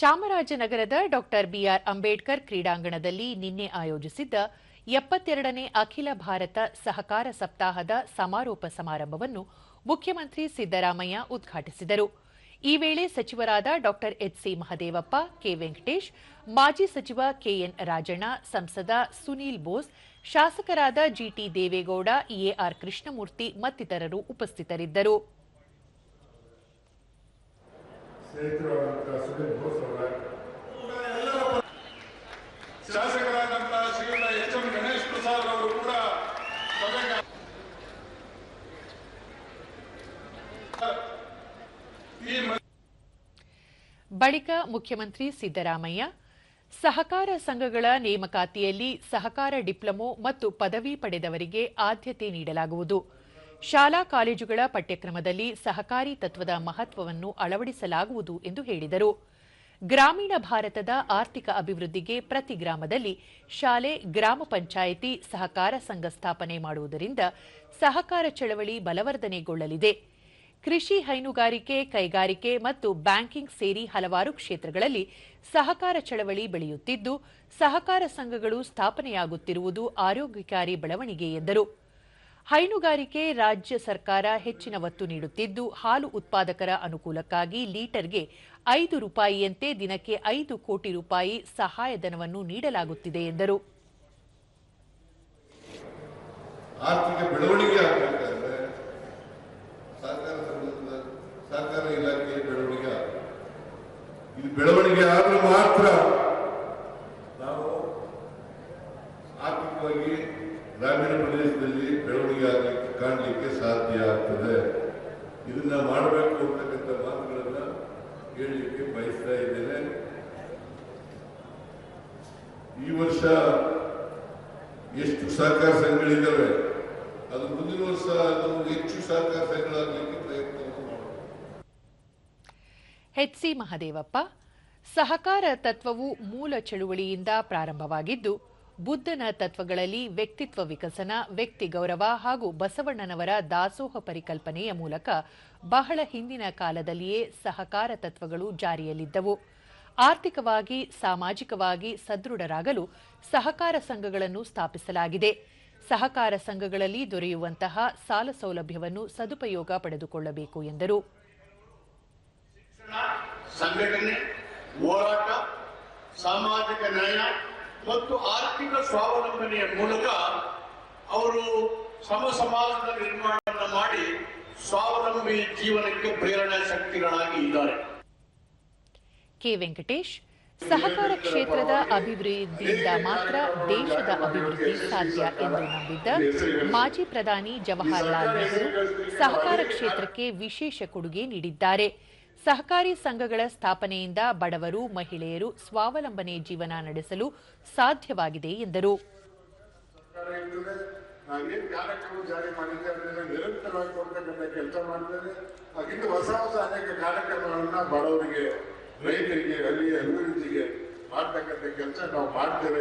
ಚಾಮರಾಜನಗರದ doctor B R Ambedkar ಕ್ರೀಡಾಂಗಣದಲ್ಲಿ ನಿನ್ನೆ ಆಯೋಜಿಸಿದ್ದ ಎಪ್ಪತ್ತೆರಡನೇ ಅಖಿಲ ಭಾರತ ಸಹಕಾರ ಸಪ್ತಾಹದ ಸಮಾರೋಪ ಸಮಾರಂಭವನ್ನು ಮುಖ್ಯಮಂತ್ರಿ ಸಿದ್ದರಾಮಯ್ಯ ಉದ್ಘಾಟಿಸಿದರು. ಈ ವೇಳೆ ಸಚಿವರಾದ doctor HC Mahadevappa, K Venkatesh, ಮಾಜಿ ಸಚಿವ ಕೆಎನ್ ರಾಜಣ್ಣ, ಸಂಸದ ಸುನೀಲ್ ಬೋಸ್, ಶಾಸಕರಾದ ಜಿಟಿ ದೇವೇಗೌಡ ಎಆರ್ ಕೃಷ್ಣಮೂರ್ತಿ ಮತ್ತಿತರರು ಉಪಸ್ಥಿತರಿದ್ದರು. ಸ್ನೇಹಿತರಾದಂತಹ ಸುನೀಲ್ ಬೋಸ್ ಅವರ ಶಾಸಕರಾದಂತಹ ಶ್ರೀಯುತ ಎಚ್ ಎಂ ಗಣೇಶ್ ಪ್ರಸಾದ್ ಅವರು ಕೂಡ ಬಳಿಕ ಮುಖ್ಯಮಂತ್ರಿ ಸಿದ್ದರಾಮಯ್ಯ ಸಹಕಾರ ಸಂಘಗಳ ನೇಮಕಾತಿಯಲ್ಲಿ ಸಹಕಾರ ಡಿಪ್ಲೊಮೊ ಮತ್ತು ಪದವಿ ಪಡೆದವರಿಗೆ ಆದ್ಯತೆ ನೀಡಲಾಗುವುದು. ಶಾಲಾ ಕಾಲೇಜುಗಳ ಪಠ್ಯಕ್ರಮದಲ್ಲಿ ಸಹಕಾರಿ ತತ್ವದ ಮಹತ್ವವನ್ನು ಅಳವಡಿಸಲಾಗುವುದು ಎಂದು ಹೇಳಿದರು. ಗ್ರಾಮೀಣ ಭಾರತದ ಆರ್ಥಿಕ ಅಭಿವೃದ್ಧಿಗೆ ಪ್ರತಿ ಗ್ರಾಮದಲ್ಲಿ ಶಾಲೆ, ಗ್ರಾಮ ಪಂಚಾಯಿತಿ ಸಹಕಾರ ಸಂಘ ಸ್ಥಾಪನೆ ಮಾಡುವುದರಿಂದ ಸಹಕಾರ ಚಳವಳಿ ಬಲವರ್ಧನೆಗೊಳ್ಳಲಿದೆ. ಕೃಷಿ ಹೈನುಗಾರಿಕೆ, ಕೈಗಾರಿಕೆ ಮತ್ತು ಬ್ಯಾಂಕಿಂಗ್ ಸೇರಿ ಹಲವಾರು ಕ್ಷೇತ್ರಗಳಲ್ಲಿ ಸಹಕಾರ ಚಳವಳಿ ಬೆಳೆಯುತ್ತಿದ್ದು, ಸಹಕಾರ ಸಂಘಗಳು ಸ್ಥಾಪನೆಯಾಗುತ್ತಿರುವುದು ಆರೋಗ್ಯಕಾರಿ ಬೆಳವಣಿಗೆ ಎಂದರು. ಹೈನುಗಾರಿಕೆ ರಾಜ್ಯ ಸರ್ಕಾರ ಹೆಚ್ಚಿನ ಒತ್ತು ನೀಡುತ್ತಿದ್ದು, ಹಾಲು ಉತ್ಪಾದಕರ ಅನುಕೂಲಕ್ಕಾಗಿ ಲೀಟರ್ಗೆ ಐದು ರೂಪಾಯಿಯಂತೆ ದಿನಕ್ಕೆ ಐದು ಕೋಟಿ ರೂಪಾಯಿ ಸಹಾಯಧನವನ್ನು ನೀಡಲಾಗುತ್ತಿದೆ, ಎಂದರು. ಆರ್ಥಿಕ ಬೆಳವಣಿಗೆ ಆಗಬೇಕಾದ್ರೆ ಸಹಕಾರ ಸಹಕಾರ ಇಲಾಖೆ ಬೆಳವಣಿಗೆ ಇದು ಬೆಳವಣಿಗೆ ಮಾತ್ರ ನಾವು ಆರ್ಥಿಕವಾಗಿ ಗ್ರಾಮೀಣ ಪ್ರದೇಶದಲ್ಲಿ ಬೆಳವಣಿಗೆ ಆಗಲಿಕ್ಕೆ ಕಾಣಲಿಕ್ಕೆ ಸಾಧ್ಯ ಆಗ್ತದೆ. ಇದನ್ನ ಮಾಡಬೇಕು ಅಂತಕ್ಕಂಥ ಮಾತುಗಳನ್ನ ಹೇಳಲಿಕ್ಕೆ ಬಯಸ್ತಾ ಇದ್ದೇನೆ. ಈ ವರ್ಷ ಎಷ್ಟು ಸಹಕಾರ ಸಂಘಗಳಿದ್ದಾವೆ? ಅದು ಮುಂದಿನ ವರ್ಷ ಅದು ಹೆಚ್ಚು ಸಹಕಾರ ಸಂಘಗಳಾಗಲಿಕ್ಕೆ ಮಾಡಬೇಕು ಎಚ್ಸಿ ಮಹದೇವಪ್ಪ, ಸಹಕಾರ ತತ್ವವು ಮೂಲ ಚಳುವಳಿಯಿಂದ ಪ್ರಾರಂಭವಾಗಿದ್ದು ಬುದ್ಧನ ತತ್ವಗಳಲ್ಲಿ ವ್ಯಕ್ತಿತ್ವ ವಿಕಸನ, ವ್ಯಕ್ತಿ ಗೌರವ ಹಾಗೂ ಬಸವಣ್ಣನವರ ದಾಸೋಹ ಪರಿಕಲ್ಪನೆಯ ಮೂಲಕ ಬಹಳ ಹಿಂದಿನ ಕಾಲದಲ್ಲಿಯೇ ಸಹಕಾರ ತತ್ವಗಳು ಜಾರಿಯಲ್ಲಿದ್ದವು. ಆರ್ಥಿಕವಾಗಿ, ಸಾಮಾಜಿಕವಾಗಿ ಸದೃಢರಾಗಲು ಸಹಕಾರ ಸಂಘಗಳನ್ನು ಸ್ಥಾಪಿಸಲಾಗಿದೆ. ಸಹಕಾರ ಸಂಘಗಳಲ್ಲಿ ದೊರೆಯುವಂತಹ ಸಾಲ ಸೌಲಭ್ಯವನ್ನು ಸದುಪಯೋಗ ಪಡೆದುಕೊಳ್ಳಬೇಕು ಎಂದರು. ಸಂಘಟನೆ, ಹೋರಾಟ, ಸಾಮಾಜಿಕ ನ್ಯಾಯ ಮತ್ತು ಆರ್ಥಿಕ ಸ್ವಾವಲಂಬನೆಯ ಮೂಲಕ ಅವರು ಸಮ ಸಮಾಜದ ನಿರ್ಮಾಣ ಮಾಡಿ ಸ್ವಾವಲಂಬಿ ಜೀವನಕ್ಕೆ ಪ್ರೇರಣಾ ಶಕ್ತಿಗಳಾಗಿ ಇದ್ದಾರೆ. ಕೆ ವೆಂಕಟೇಶ್, ಸಹಕಾರ ಕ್ಷೇತ್ರದ ಅಭಿವೃದ್ಧಿಯಿಂದ ಮಾತ್ರ ದೇಶದ ಅಭಿವೃದ್ಧಿ ಸಾಧ್ಯ ಎಂದು ನಂಬಿದ್ದ ಮಾಜಿ ಪ್ರಧಾನಿ ಜವಾಹರಲಾಲ್ ನೆಹರು ಸಹಕಾರ ಕ್ಷೇತ್ರಕ್ಕೆ ವಿಶೇಷ ಕೊಡುಗೆ ನೀಡಿದ್ದಾರೆ. ಸಹಕಾರಿ ಸಂಘಗಳ ಸ್ಥಾಪನೆಯಿಂದ ಬಡವರು, ಮಹಿಳೆಯರು ಸ್ವಾವಲಂಬನೆ ಜೀವನ ನಡೆಸಲು ಸಾಧ್ಯವಾಗಿದೆ ಎಂದರು. ಬಡವರಿಗೆ ರೈತರಿಗೆ ಹಳ್ಳಿಯ ಅಭಿವೃದ್ಧಿಗೆ ಮಾಡ್ತಕ್ಕಂಥ ಕೆಲಸ ನಾವು ಮಾಡ್ತೇವೆ